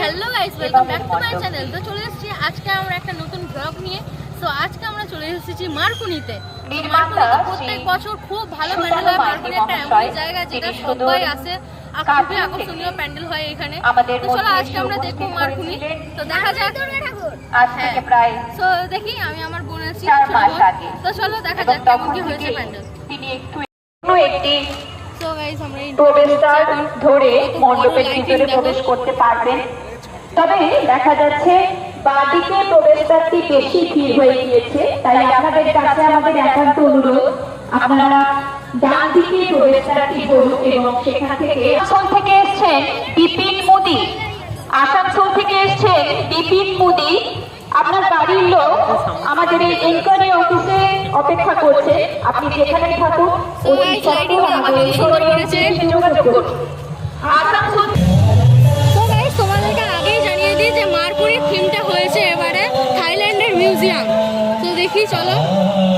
Hello guys welcome back to my channel তো চলে এসেছি আজকে আমরা একটা নতুন ব্লগ নিয়ে। সো আজকে আমরা চলে এসেছি মার্কুনিতে। তো মার্কুনিতে প্রত্যেক বছর খুব ভালো প্যান্ডেল হয়। মার্কুনি একটা এমন জায়গা যেটা সবাই আসে। আর খুবই আকর্ষণীয় প্যান্ডেল হয় এখানে। তো চলো আজকে আমরা দেখব মার্কুনি। তো দেখা যাক। প্রায় সো দেখি আমি আমার বোন আছি। তো চলো দেখা যাক কেমন কি হয়েছে প্যান্ডেল। গাইস আমরা প্রবেশদ্বার ধরে মণ্ডপের ভিতরে প্রবেশ করতে পারবেন। তবে দেখা যাচ্ছে বাঁদিকে প্রবেশদ্বারটি বেশি ভিড় হয়ে গিয়েছে তাই আপনাদের কাছে আমাদের একান্ত অনুরোধ আপনারা ডান দিকে প্রবেশদ্বারটি করুন এবং সেখান থেকে আসানসোল থেকে এসছেন বিপিন মোদি আসানসোল থেকে এসছেন বিপিন মোদি। আপনার বাড়ির লোক আমাদের এই এনকোয়ারি অফিসে অপেক্ষা করছে। আপনি যেখানেই থাকুন lighting আমাদের যোগাযোগ করুন। আসানসোল চলো,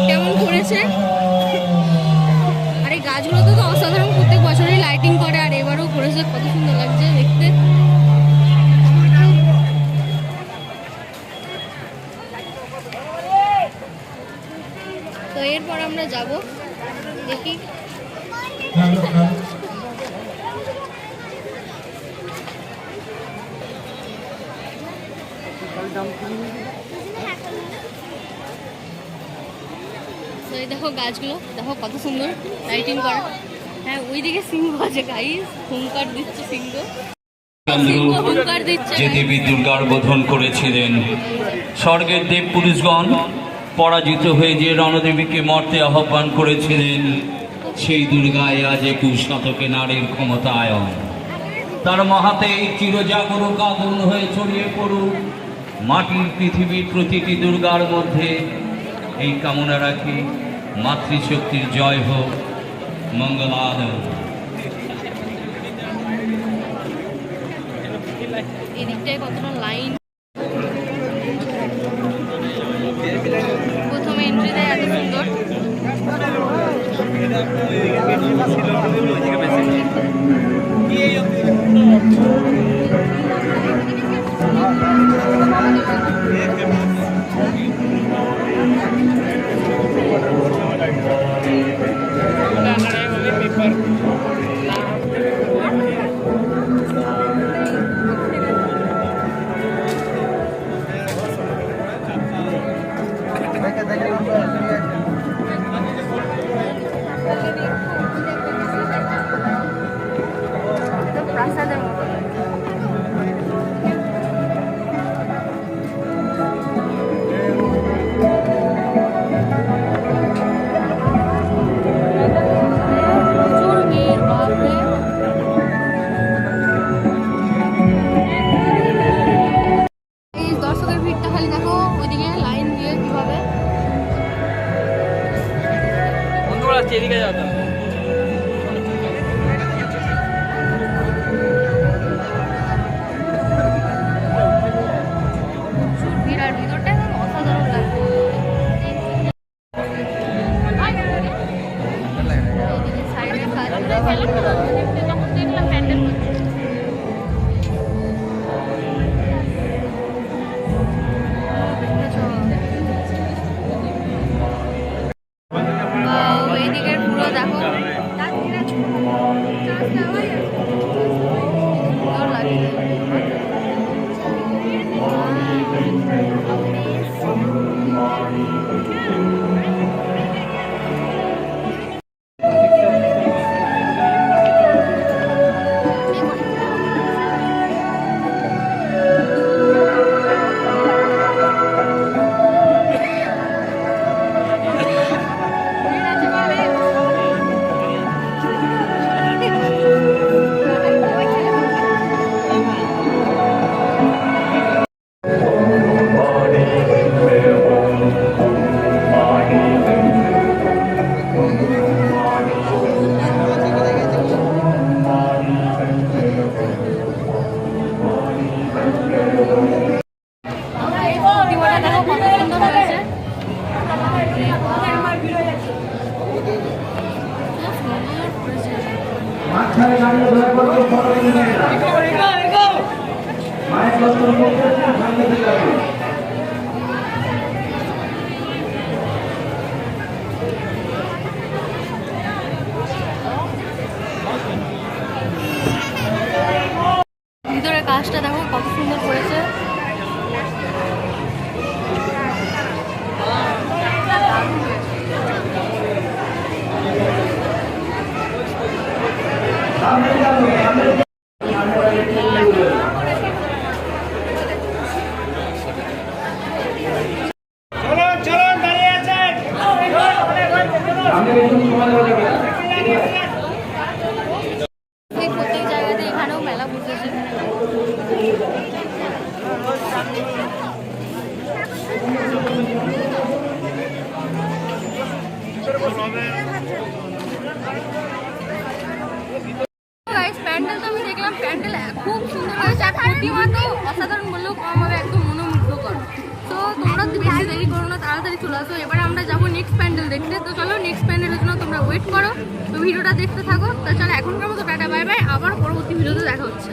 কেমন করেছে আর এই গাছগুলোতে তো অসাধারণ প্রত্যেক বছরই লাইটিং করে, আর এবারও করেছে কত সুন্দর লাগছে দেখতে। তো এরপর আমরা যাব, দেখি। তো এই দেখো গাছগুলো দেখো কত সুন্দর লাইটিং করা। হ্যাঁ ওইদিকে সিংহ আছে গাইস হুঙ্কার দিচ্ছে সিংহ। যে। দেবী দুর্গার বোধন করেছিলেন স্বর্গের দেব পুরুষগণ পরাজিত হয়ে যে রণদেবীকে মর্তে আহ্বান করেছিলেন সেই দুর্গায় আজ একুশ শতকে নারীর ক্ষমতায়ন। তার মহাতে এই চিরজাগরুক আগুন হয়ে ছড়িয়ে পড়ুক মাটির পৃথিবীর প্রতিটি দুর্গার মধ্যে এই কামনা রাখি। মাতৃশক্তির জয় হোক মঙ্গলাদয় এদিকটায় কতটা লাইন প্রথমে এন্ট্রি দেয় এত সুন্দর। বন্ধ করা হচ্ছে এদিকে মাঝখানে দাঁড়িয়ে দয়া ভিতরে কাজটা প্যান্ডেল তো আমি দেখলাম, প্যান্ডেল খুব সুন্দর হয়েছে অসাধারণ বললেও কম হবে, একদম মনোমুগ্ধকর। তো তোমরা তো বেশি তাড়াতাড়ি চলে আসো। এবার আমরা যাব নেক্সট প্যান্ডেল দেখতে। তো চলো নেক্সট প্যান্ডেলের জন্য তোমরা ওয়েট করো। তো ভিডিওটা দেখতে থাকো। তো এখনকার মতো টাটা বাই বাই আবার পরবর্তী ভিডিওতে দেখা হচ্ছে।